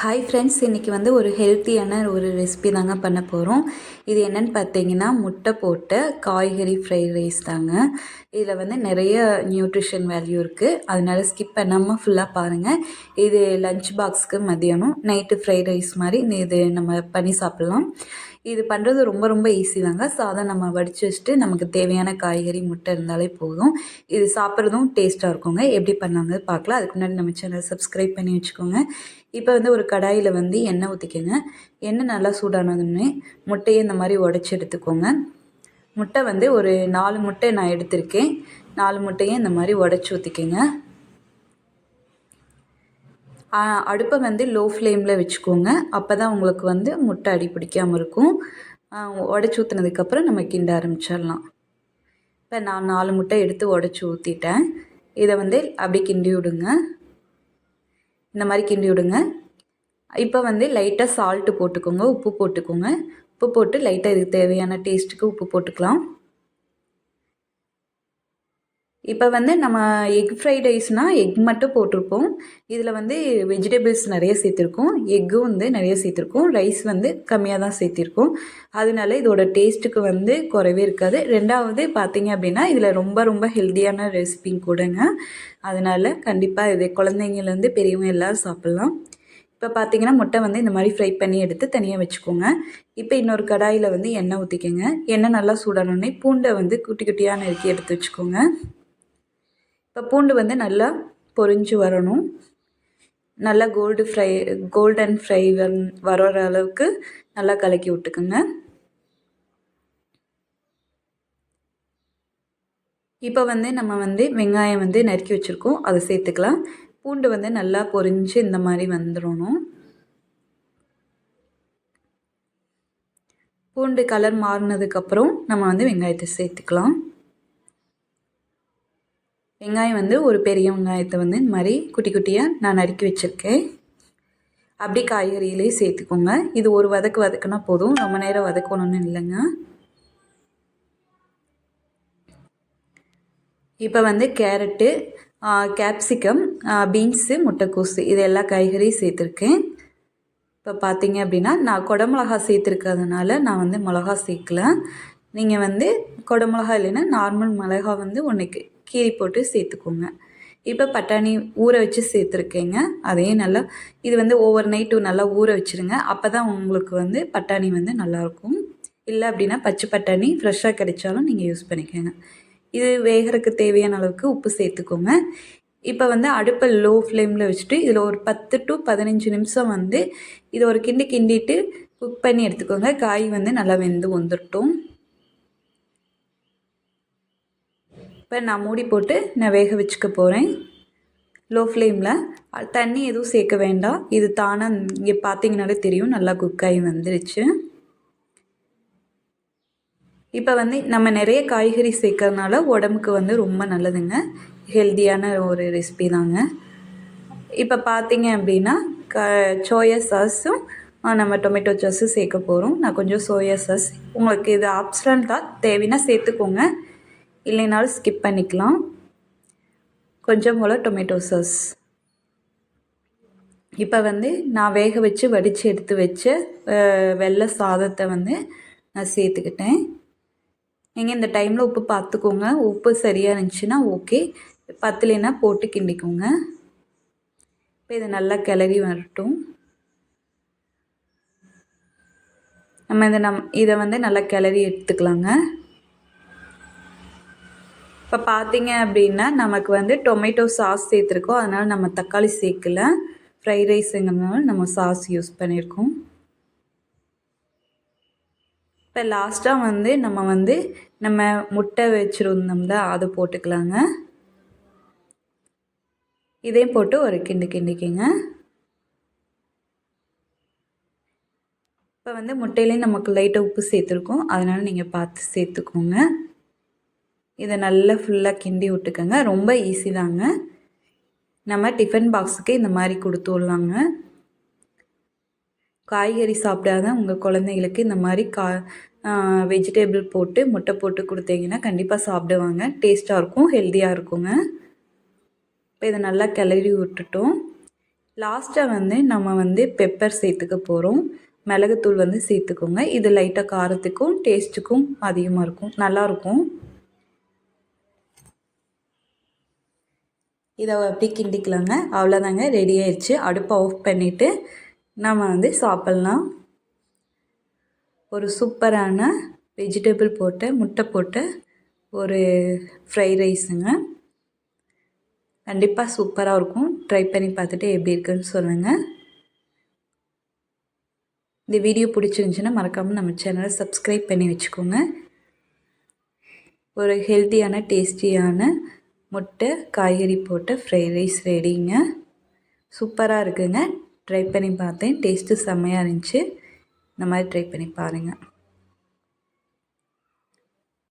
Hi friends இன்றைக்கி வந்து ஒரு ஹெல்த்தியான ஒரு ரெசிபி தாங்க பண்ண போகிறோம் இது என்னென்னு பார்த்தீங்கன்னா முட்டை போட்ட காய்கறி ஃப்ரைட் ரைஸ் தாங்க. இதில் வந்து நிறைய நியூட்ரிஷன் வேல்யூ இருக்குது அதனால ஸ்கிப் பண்ணாமல் ஃபுல்லாக பாருங்கள் இது லஞ்ச் பாக்ஸ்க்கு மதியானம் நைட்டு ஃப்ரைட் ரைஸ் மாதிரி இது நம்ம பண்ணி சாப்பிட்லாம். இது பண்ணுறது ரொம்ப ரொம்ப ஈஸி தாங்க. சாதம் நம்ம வடித்து வச்சுட்டு நமக்கு தேவையான காய்கறி முட்டை இருந்தாலே போதும். இது சாப்பிட்றதும் டேஸ்ட்டாக இருக்குங்க. எப்படி பண்ணாங்க பார்க்கலாம். அதுக்கு முன்னாடி நம்ம சேனல் சப்ஸ்கிரைப் பண்ணி வச்சுக்கோங்க. இப்போ வந்து ஒரு கடாயில் வந்து எண்ணெய் ஊற்றிக்கோங்க எண்ணெய் நல்லா சூடானதுன்னு முட்டையை இந்த மாதிரி உடச்சி எடுத்துக்கோங்க. முட்டை வந்து ஒரு நாலு முட்டை நான் எடுத்திருக்கேன். நாலு முட்டையும் இந்த மாதிரி உடச்சி ஊற்றிக்கோங்க அடுப்பை வந்து லோ ஃப்ளேமில் வச்சுக்கோங்க. அப்போ தான் உங்களுக்கு வந்து முட்டை அடி பிடிக்காமல் இருக்கும். உடச்சி ஊற்றுனதுக்கப்புறம் நம்ம கிண்ட ஆரம்பிச்சிடலாம். இப்போ நான் நாலு முட்டை எடுத்து உடச்சி ஊற்றிட்டேன் இதை வந்து அப்படி கிண்டி விடுங்க. இந்த மாதிரி கிண்டி விடுங்க. இப்போ வந்து லைட்டாக சால்ட்டு போட்டுக்கோங்க. உப்பு போட்டுக்கோங்க. உப்பு போட்டு லைட்டாக இதுக்கு தேவையான டேஸ்ட்டுக்கு உப்பு போட்டுக்கலாம். இப்போ வந்து நம்ம எக் ஃப்ரைட் ரைஸ்னால் எக் மட்டும் போட்டிருப்போம். இதில் வந்து வெஜிடபிள்ஸ் நிறைய சேர்த்துருக்கோம். எக்கும் வந்து நிறைய சேர்த்துருக்கோம். ரைஸ் வந்து கம்மியாக தான் சேர்த்திருக்கோம். அதனால இதோட டேஸ்ட்டுக்கு வந்து குறைவே இருக்காது. ரெண்டாவது பார்த்தீங்க அப்படின்னா இதில் ரொம்ப ரொம்ப ஹெல்த்தியான ரெசிபிங் கூடங்க. அதனால் கண்டிப்பாக இது குழந்தைங்கலேருந்து பெரியவங்க எல்லோரும் சாப்பிட்லாம். இப்போ பார்த்தீங்கன்னா முட்டை வந்து இந்த மாதிரி ஃப்ரை பண்ணி எடுத்து தனியாக வச்சுக்கோங்க. இப்போ இன்னொரு கடாயில் வந்து எண்ணெய் ஊற்றிக்கோங்க எண்ணெய் நல்லா சூடானோடனே பூண்டை வந்து குட்டி குட்டியாக நறுக்கி எடுத்து வச்சுக்கோங்க. இப்போ பூண்டு வந்து நல்லா பொரிஞ்சு வரணும். நல்லா கோல்டு ஃப்ரை கோல்டன் ஃப்ரை வர அளவுக்கு நல்லா கலக்கி விட்டுக்குங்க. இப்போ வந்து நம்ம வந்து வெங்காயம் வந்து நறுக்கி வச்சுருக்கோம். அதை சேர்த்துக்கலாம். பூண்டு வந்து நல்லா பொரிஞ்சு இந்த மாதிரி வந்துடணும். பூண்டு கலர் மாறினதுக்கப்புறம் நம்ம வந்து வெங்காயத்தை சேர்த்துக்கலாம். வெங்காயம் வந்து ஒரு பெரிய வெங்காயத்தை வந்து இந்த மாதிரி குட்டி குட்டியாக நான் நறுக்கி வச்சுருக்கேன். அப்படி காய்கறியிலேயே சேர்த்துக்கோங்க. இது ஒரு வதக்கு வதக்குனா போதும். ரொம்ப நேரம் வதக்கணும்னு இல்லைங்க. இப்போ வந்து கேரட்டு கேப்சிகம் பீன்ஸு முட்டைக்கோசு இது எல்லா காய்கறியும் சேர்த்துருக்கேன். இப்போ பார்த்தீங்க அப்படின்னா நான் குடமிளகா சேர்த்துருக்கிறதுனால நான் வந்து மிளகா சேர்க்கல. நீங்கள் வந்து குடமிளகா இல்லைன்னா நார்மல் மிளகா வந்து ஒன்றுக்கு கீரி போட்டு சேர்த்துக்கோங்க. இப்போ பட்டாணி ஊற வச்சு சேர்த்துருக்கேங்க. அதையும் நல்லா இது வந்து ஓவர் நைட்டு நல்லா ஊற வச்சுருங்க. அப்போ தான் உங்களுக்கு வந்து பட்டாணி வந்து நல்லாயிருக்கும். இல்லை அப்படின்னா பச்சை பட்டாணி ஃப்ரெஷ்ஷாக கிடைச்சாலும் நீங்கள் யூஸ் பண்ணிக்கோங்க. இது வேகிறதுக்கு தேவையான அளவுக்கு உப்பு சேர்த்துக்கோங்க. இப்போ வந்து அடுப்பை லோ ஃப்ளேமில் வச்சுட்டு இதில் ஒரு பத்து டு பதினஞ்சு நிமிஷம் வந்து இதை ஒரு கிண்டி கிண்டிட்டு குக் பண்ணி எடுத்துக்கோங்க. காய் வந்து நல்லா வெந்து வந்துட்டோம் இப்போ நான் மூடி போட்டு நான் வேக வச்சுக்க போகிறேன் லோ. ஃப்ளேமில் தண்ணி எதுவும் சேர்க்க வேண்டாம். இது தானாக இங்கே பார்த்தீங்கனாலே தெரியும். நல்லா குக்காகி வந்துருச்சு. இப்போ வந்து நம்ம நிறைய காய்கறி சேர்க்கறதுனால உடம்புக்கு வந்து ரொம்ப நல்லதுங்க. ஹெல்த்தியான ஒரு ரெசிபி தாங்க. இப்போ பார்த்தீங்க அப்படின்னா க சோயா சாஸும் நம்ம டொமேட்டோ சாஸும் சேர்க்க போகிறோம் நான் கொஞ்சம் சோயா சாஸ் உங்களுக்கு இது ஆப்ஷனல் தான் தேவைன்னா சேர்த்துக்கோங்க. இல்லைனாலும் ஸ்கிப் பண்ணிக்கலாம். கொஞ்சம் போல் டொமேட்டோ சாஸ் இப்போ வந்து நான் வேக வச்சு வடித்து எடுத்து வச்ச வெள்ளை சாதத்தை வந்து நான் சேர்த்துக்கிட்டேன். நீங்கள் இந்த டைமில் உப்பு பார்த்துக்கோங்க உப்பு சரியாக இருந்துச்சுன்னா ஓகே பத்துலேனா போட்டு கிண்டிக்கோங்க. இப்போ இதை நல்லா கிளறி வரட்டும். நம்ம இதை நம் இதை வந்து நல்லா கிளறி எடுத்துக்கலாங்க. இப்போ பார்த்தீங்க அப்படின்னா நமக்கு வந்து டொமேட்டோ சாஸ் சேர்த்துருக்கோம். அதனால் நம்ம தக்காளி சேர்க்கல. ஃப்ரைட் ரைஸுங்கிறதுனால நம்ம சாஸ் யூஸ் பண்ணியிருக்கோம் இப்போ லாஸ்ட்டாக வந்து நம்ம வந்து நம்ம முட்டை வச்சுருந்தோம்ல அதை போட்டுக்கலாங்க. இதையும் போட்டு ஒரு கிண்டு கிண்டிக்கிங்க. இப்போ வந்து முட்டையிலையும் நமக்கு லைட்டாக உப்பு சேர்த்துருக்கோம். அதனால் நீங்கள் பார்த்து சேர்த்துக்கோங்க. இதை நல்லா ஃபுல்லாக கிண்டி விட்டுக்கோங்க. ரொம்ப ஈஸி தாங்க. நம்ம டிஃபன் பாக்ஸுக்கு இந்த மாதிரி கொடுத்து விடலாங்க. காய்கறி சாப்பிடாத உங்கள் குழந்தைங்களுக்கு இந்த மாதிரி கா வெஜிடேபிள் போட்டு முட்டை போட்டு கொடுத்தீங்கன்னா கண்டிப்பாக சாப்பிடுவாங்க. டேஸ்ட்டாக இருக்கும் ஹெல்த்தியாக இருக்குங்க. இப்போ இதை நல்லா கிளறி விட்டுட்டோம். லாஸ்ட்டாக வந்து நம்ம வந்து பெப்பர் சேர்த்துக்க போகிறோம் மிளகுத்தூள் வந்து சேர்த்துக்கோங்க. இது லைட்டாக காரத்துக்கும் டேஸ்ட்டுக்கும் அதிகமாக இருக்கும். நல்லாயிருக்கும் இதை அப்படியே கிண்டிக்கலாங்க. அவ்வளோதாங்க ரெடி ஆயிடுச்சு அடுப்பை ஆஃப் பண்ணிவிட்டு நம்ம வந்து சாப்பிட்லாம். ஒரு சூப்பரான வெஜிடபிள் போட்ட முட்டை போட்ட ஒரு ஃப்ரை ரைஸுங்க கண்டிப்பாக சூப்பராக இருக்கும். ட்ரை பண்ணி பார்த்துட்டு எப்படி இருக்குன்னு சொல்லுங்கள் இந்த வீடியோ பிடிச்சிருந்துச்சின்னா மறக்காமல் நம்ம சேனலை சப்ஸ்கிரைப் பண்ணி வச்சுக்கோங்க. ஒரு ஹெல்த்தியான டேஸ்டியான முட்டை காய்கறி போட்ட ஃப்ரைட் ரைஸ் ரெடிங்க சூப்பராக இருக்குங்க. ட்ரை பண்ணி பார்த்தேன். டேஸ்ட்டு செம்மையாக இருந்துச்சு. இந்த மாதிரி ட்ரை பண்ணி பாருங்கள்